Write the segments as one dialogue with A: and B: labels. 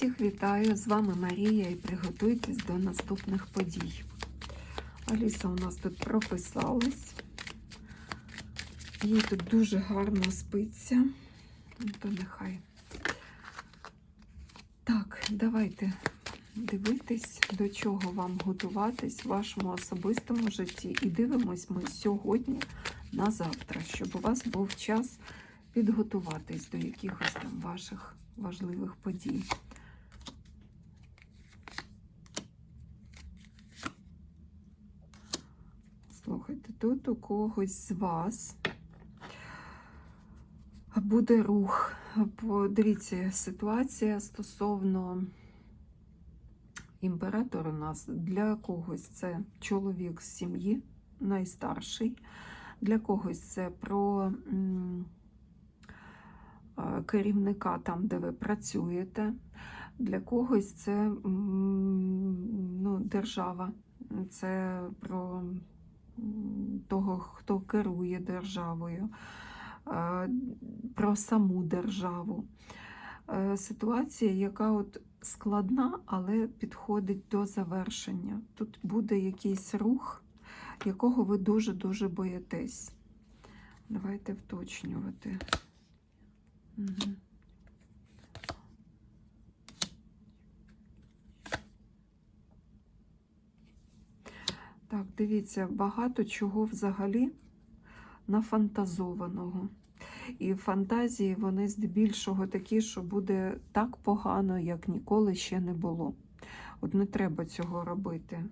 A: Всіх вітаю! З вами Марія і приготуйтесь до наступних подій. Аліса у нас тут прописалась. Їй тут дуже гарно спиться. Ну, То нехай. Так, давайте дивитись, до чого вам готуватись в вашому особистому житті. І дивимось ми сьогодні на завтра, щоб у вас був час підготуватись до якихось там ваших важливих подій. Тут у когось з вас буде рух. Подивіться, ситуація стосовно імператор у нас. Для когось це чоловік з сім'ї, найстарший, для когось це про керівника там, де ви працюєте, для когось це ну, держава, це про того, хто керує державою, е, про саму державу. Е, Ситуація, яка от складна, але підходить до завершення. Тут буде якийсь рух, якого ви дуже-дуже боїтесь. Давайте вточнювати. Угу. Так, дивіться, багато чого взагалі нафантазованого. І фантазії вони здебільшого такі, що буде так погано, як ніколи ще не було. От не треба цього робити.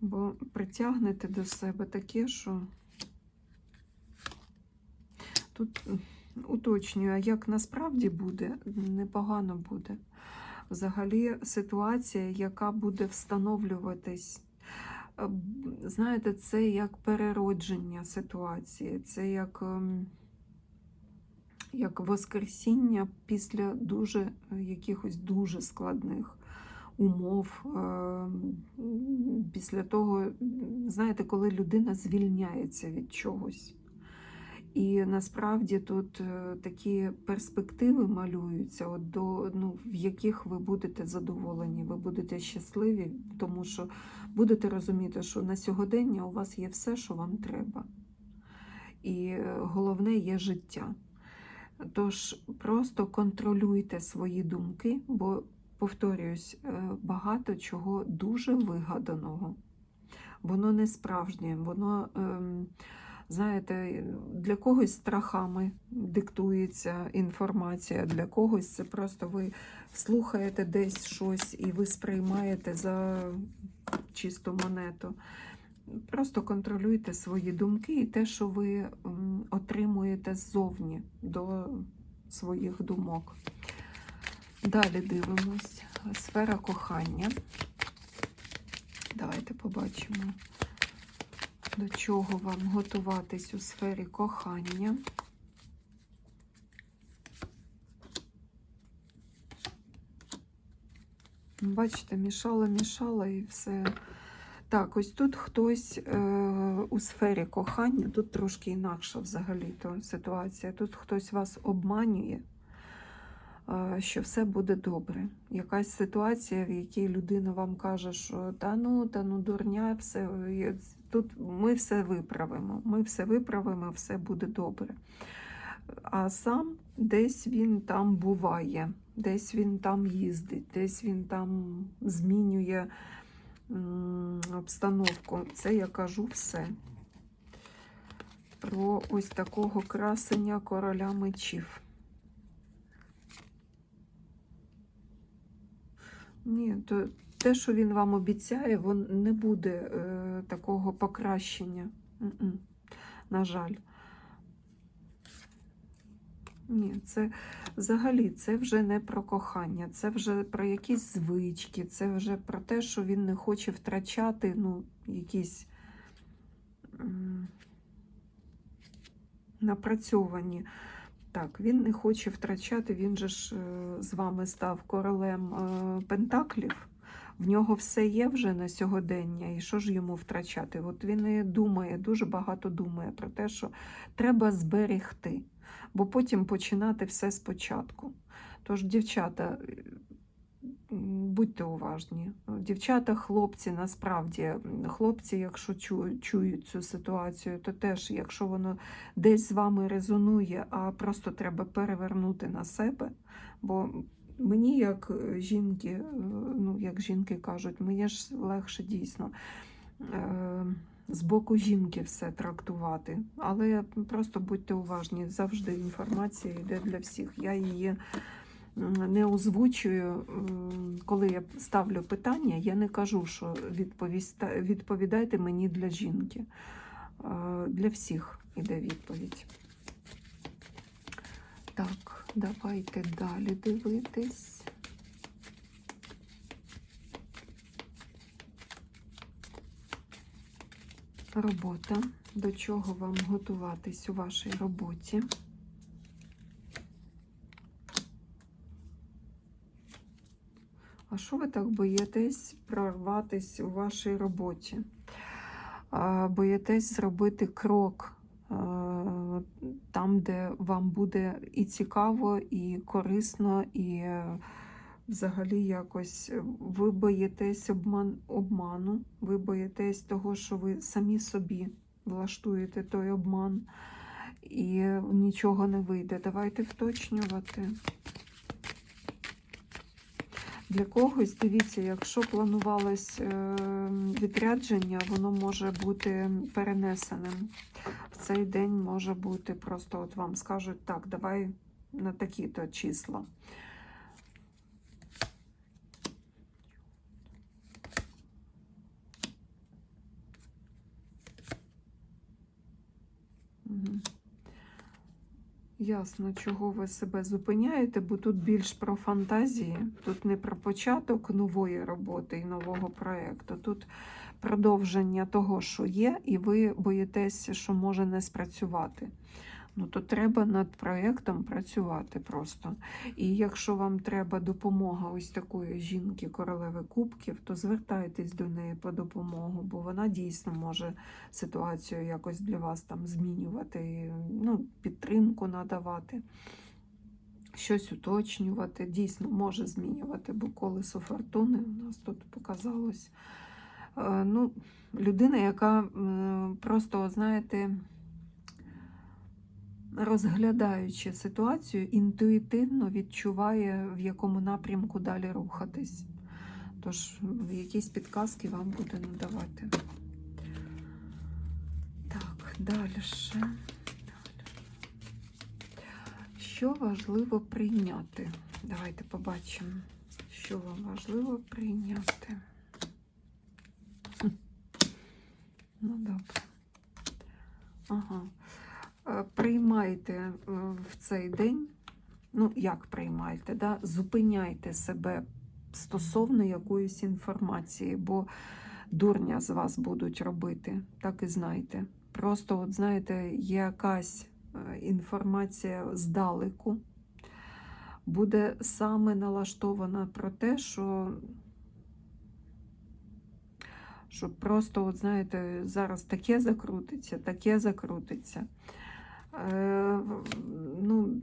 A: Бо притягнете до себе таке, що тут уточнюю, а як насправді буде, непогано буде. Взагалі ситуація, яка буде встановлюватись. Е, Знаєте, це як переродження ситуації, це як, ем, як воскресіння після дуже е, якихось дуже складних умов. ем, Після того, знаєте, коли людина звільняється від чогось. І насправді тут е, такі перспективи малюються, от до, ну, в яких ви будете задоволені, ви будете щасливі, тому що будете розуміти, що на сьогодення у вас є все, що вам треба. І е, головне є життя. Тож просто контролюйте свої думки, бо, повторююсь, е, багато чого дуже вигаданого. Воно не справжнє, воно. ем, Знаєте, для когось страхами диктується інформація, для когось це просто ви слухаєте десь щось і ви сприймаєте за чисту монету. Просто контролюйте свої думки і те, що ви отримуєте ззовні до своїх думок. Далі дивимось. Сфера кохання. Давайте побачимо до чого вам готуватись у сфері кохання. Бачите, мішала, мішала і все. Так, ось тут хтось е, у сфері кохання, тут трошки інакша взагалі то ситуація. Тут хтось вас обманює, що все буде добре. Якась ситуація, в якій людина вам каже, що та ну, та ну дурня, все тут ми все виправимо. Ми все виправимо, все буде добре. А сам десь він там буває, десь він там їздить, десь він там змінює обстановку. Це я кажу все. Про ось такого красення короля мечів. Ні, то те, що він вам обіцяє, вон не буде е, такого покращення. М-м, На жаль. Ні, це взагалі це вже не про кохання, це вже про якісь звички, це вже про те, що він не хоче втрачати ну, якісь м, напрацьовані. Так, він не хоче втрачати, він же ж е, з вами став королем е, Пентаклів. В нього все є вже на сьогодення, і що ж йому втрачати? От він і думає, дуже багато думає про те, що треба зберегти. бо потім починати все спочатку. Тож, дівчата, будьте уважні. Дівчата, хлопці, насправді, хлопці, якщо чують цю ситуацію, то теж, якщо воно десь з вами резонує, а просто треба перевернути на себе. Бо мені, як жінки, е, ну як жінки кажуть, мені ж легше дійсно е, з боку жінки все трактувати. Але просто будьте уважні, завжди інформація йде для всіх. Я її не озвучую, коли я ставлю питання, я не кажу, що відповідайте мені для жінки. Е, Для всіх іде відповідь. Так, давайте далі дивитись. Робота. До чого вам готуватись у вашій роботі? А що ви так боїтесь прорватися у вашій роботі? Боїтесь зробити крок е, там, де вам буде і цікаво, і корисно, і е, взагалі якось ви боїтесь обман, обману, ви боїтесь того, що ви самі собі влаштуєте той обман і нічого не вийде. Давайте вточнювати. Для когось, дивіться, якщо планувалось е, відрядження, воно може бути перенесеним. В цей день може бути просто от вам скажуть, так, давай на такі-то числа. Ясно, чого ви себе зупиняєте, бо тут більш про фантазії, тут не про початок нової роботи і нового проєкту. Тут продовження того, що є, і ви боїтеся, що може не спрацювати. Ну, то треба над проєктом працювати просто. І якщо вам треба допомога ось такої жінки, королеви кубків, то звертайтесь до неї по допомогу, бо вона дійсно може ситуацію якось для вас там змінювати, ну, підтримку надавати, щось уточнювати. Дійсно може змінювати, бо колесо фортуни у нас тут показалось. Е, Ну, людина, яка просто, знаєте, розглядаючи ситуацію, інтуїтивно відчуває, в якому напрямку далі рухатись. Тож якісь підказки вам буде надавати. Так, далі. Що важливо прийняти? Давайте побачимо, що вам важливо прийняти. Ну, добре. Ага. Е, Приймайте е, в цей день, ну, як приймайте, да? зупиняйте себе стосовно якоїсь інформації, бо дурня з вас будуть робити, так і знайте. Просто, от знаєте, якась е, інформація здалеку, буде саме налаштована про те, що, що просто, от знаєте, зараз таке закрутиться, таке закрутиться. Е, ну,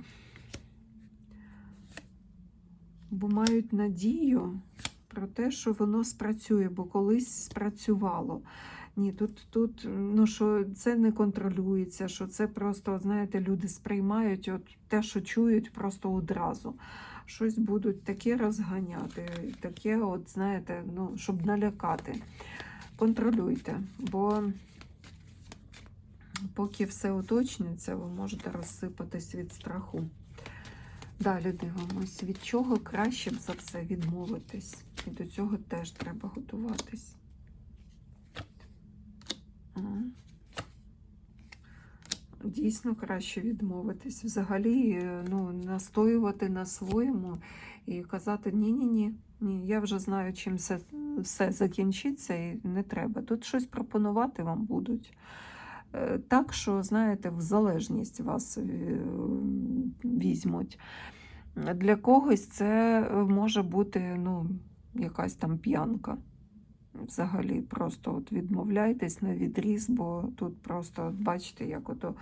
A: бо мають надію про те, що воно спрацює, бо колись спрацювало. Ні, тут, тут ну, що це не контролюється, що це просто, знаєте, люди сприймають от те, що чують, просто одразу. Щось будуть таке розганяти, таке, от, знаєте, ну, щоб налякати. Контролюйте, бо поки все уточнюється, ви можете розсипатись від страху. Далі дивимось, від чого краще за все відмовитись. І до цього теж треба готуватись. Дійсно краще відмовитись. Взагалі, е, ну, настоювати на своєму і казати ні-ні-ні, ні, я вже знаю, чим все, все закінчиться, і не треба. Тут щось пропонувати вам будуть. Е, Так, що, знаєте, в залежність вас е, візьмуть. Для когось це е, може бути ну, якась там п'янка. Взагалі, просто от відмовляйтесь на відріз, бо тут просто от бачите, як ото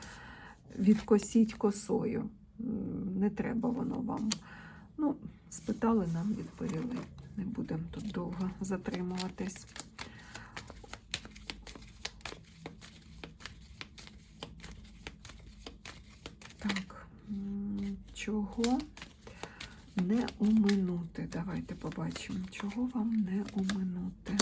A: відкосіть косою. Не треба воно вам. Ну, спитали, нам відповіли. Не будемо тут довго затримуватись. Так, м, чого не оминути? Давайте побачимо, чого вам не оминути.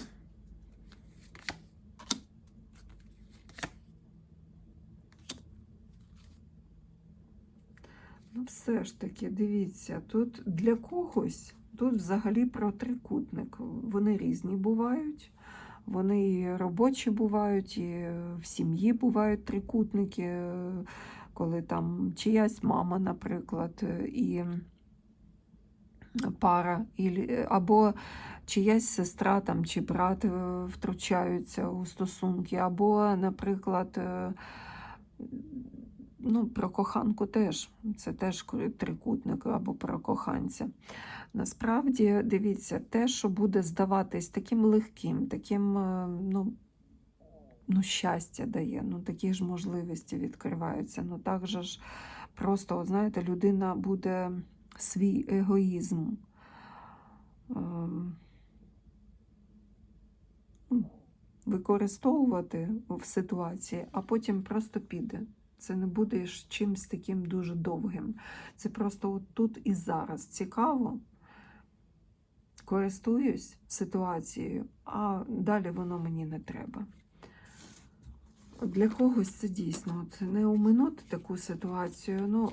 A: Ну, все ж таки, дивіться, тут для когось, тут взагалі про трикутник. Вони різні бувають. Вони і робочі бувають, і в сім'ї бувають трикутники, коли там чиясь мама, наприклад, е, і пара, і- або чиясь сестра там, чи брат е, втручаються у стосунки, або, наприклад, е, ну, про коханку теж, це теж трикутник або про коханця. Насправді, дивіться, те, що буде здаватись таким легким, таким, е, ну, ну, щастя дає, ну, такі ж можливості відкриваються. Ну, так же ж просто, от знаєте, людина буде свій егоїзм. ем, Використовувати в ситуації, а потім просто піде. Це не буде ж чимсь таким дуже довгим. Це просто от тут і зараз цікаво. Користуюсь ситуацією, а далі воно мені не треба. Для когось це дійсно от не оминути таку ситуацію. Ну,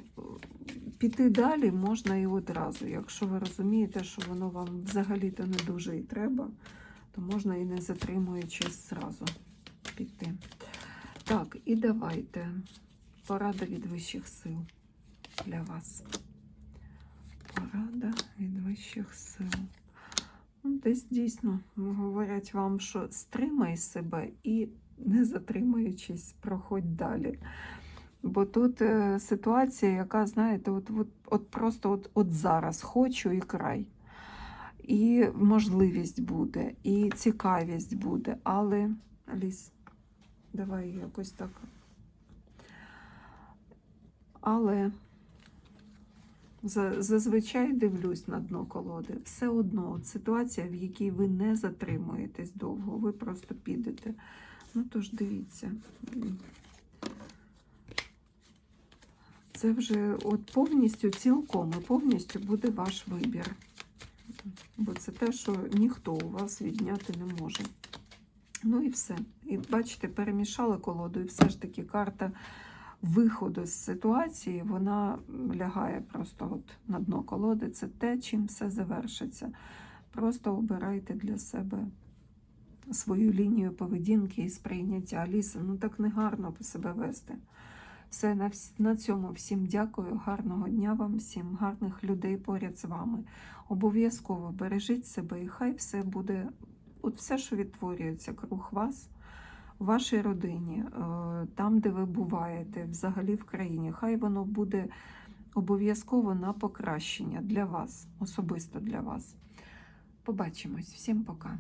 A: піти далі можна і одразу. Якщо ви розумієте, що воно вам взагалі-то не дуже і треба, то можна і не затримуючись зразу піти. Так, і давайте порада від вищих сил для вас. Порада від вищих сил. Ну, десь дійсно говорять вам, що стримай себе і не затримуючись, проходь далі. Бо тут е, ситуація, яка, знаєте, от, от, от просто от, от зараз хочу і край. І можливість буде, і цікавість буде, але Аліс, давай якось так. Але зазвичай дивлюсь на дно колоди. Все одно ситуація, в якій ви не затримуєтесь довго, ви просто підете. Ну тож дивіться. Це вже от повністю, цілком і повністю буде ваш вибір. Бо це те, що ніхто у вас відняти не може. Ну і все. І бачите, перемішала колоду, і все ж таки карта виходу з ситуації, вона лягає просто от на дно колоди. Це те, чим все завершиться. Просто обирайте для себе свою лінію поведінки і сприйняття. Аліса, ну так не гарно по себе вести. Все, на, на цьому всім дякую. Гарного дня вам, всім, гарних людей поряд з вами. Обов'язково бережіть себе, і хай все буде, от все, що відтворюється круг вас, в вашій родині, е, там, де ви буваєте, взагалі в країні, хай воно буде обов'язково на покращення для вас, особисто для вас. Побачимось. Всім пока.